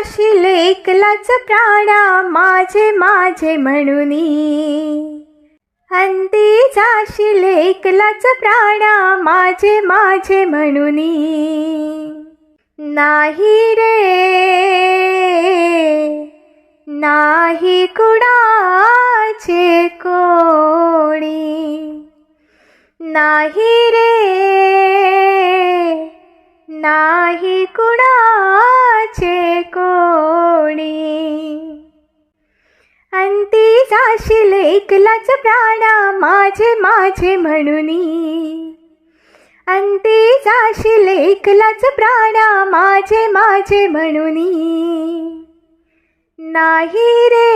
जाशील एकलाच प्राणा माझे माझे म्हणून. अंती जाशील एकलाच प्राणा माझे माझे म्हणून. नाही रे नाही कुणाचे कोणी. नाही रे नाही कुणाचे कोणी. अंती जाशील एकलाच प्राणा माझे माझे म्हणूनी. अंती जाशील एकलाच प्राणा माझे माझे म्हणूनी. नाही रे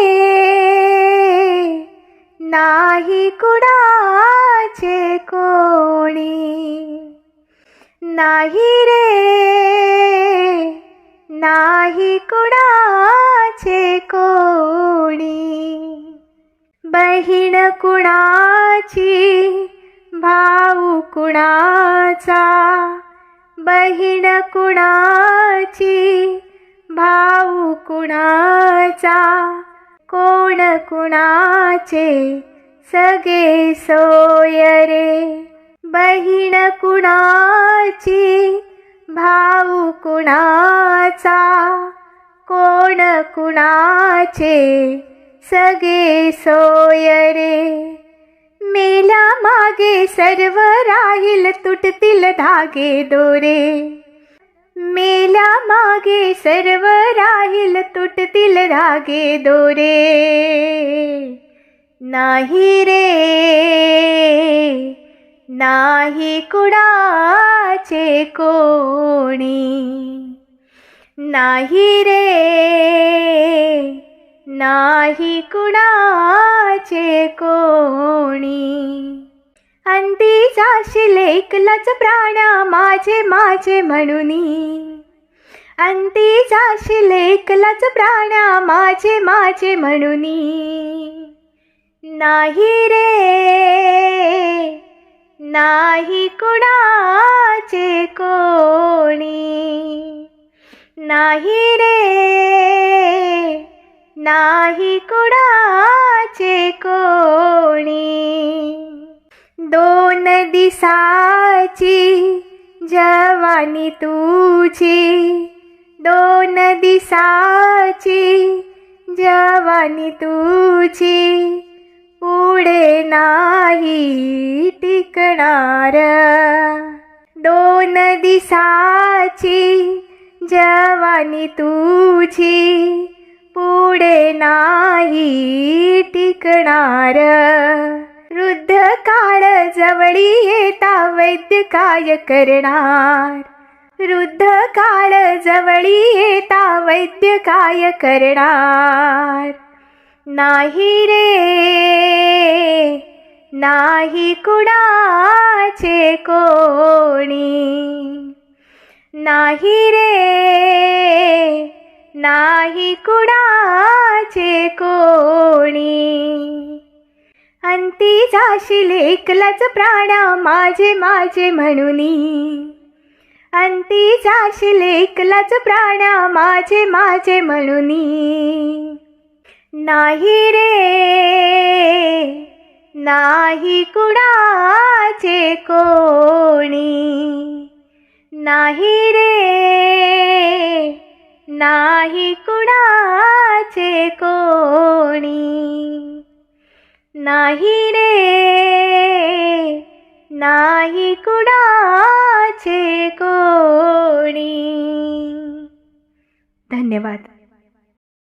नाही कुणाचे कोणी. नाही रे नाही कुणाचे कोणी. बहीण कुणाची भाऊ कुणाचा. बहीण कुणाची भाऊ कुणाचा. कोण कुणाचे सगळे सोय रे. बहीण कुणाची? भाऊ कुणाचा? कोण कुणाचे? सगळे सोय रे. मेला मागे सर्व राहील तुटतील धागे दोरे. मेला मागे सर्व राहील तुटतील धागे दोरे. नाही रे. नाही कुडाचे कोणी. नाही रे नाही कुणाचे कोणी. अंती जाशील एकलाच प्राणा माझे माझे म्हणूनी. अंती जाशील एकलाच प्राणा माझे माझे म्हणूनी. नाही रे नाही कुणाचे कोणी. नाही रे नाही कुणाचे कोणी. दोन दिसाची जवानी तुझी. दोन दिसाची जवानी तुझी. पुढे नाही टिकणार. दोन दिसाची जवानी तुझी पुढे नाही टिकणार. वृद्ध काळ जवळी येता वैद्य काय करणार. वृद्ध काळ जवळी येता वैद्य काय करणार. नाही रे नाही कुणाचे कोणी. नाही रे नाही कुणाचे कोणी. अंती जाशील एकलाच प्राणा माझे माझे म्हणूनी. अंती जाशील एकलाच प्राणा माझे माझे म्हणूनी. नाही रे नाही कुणाचे कोणी नाही रे नाही कुणाचे कोणी नाही रे नाही कुणाचे कोणी धन्यवाद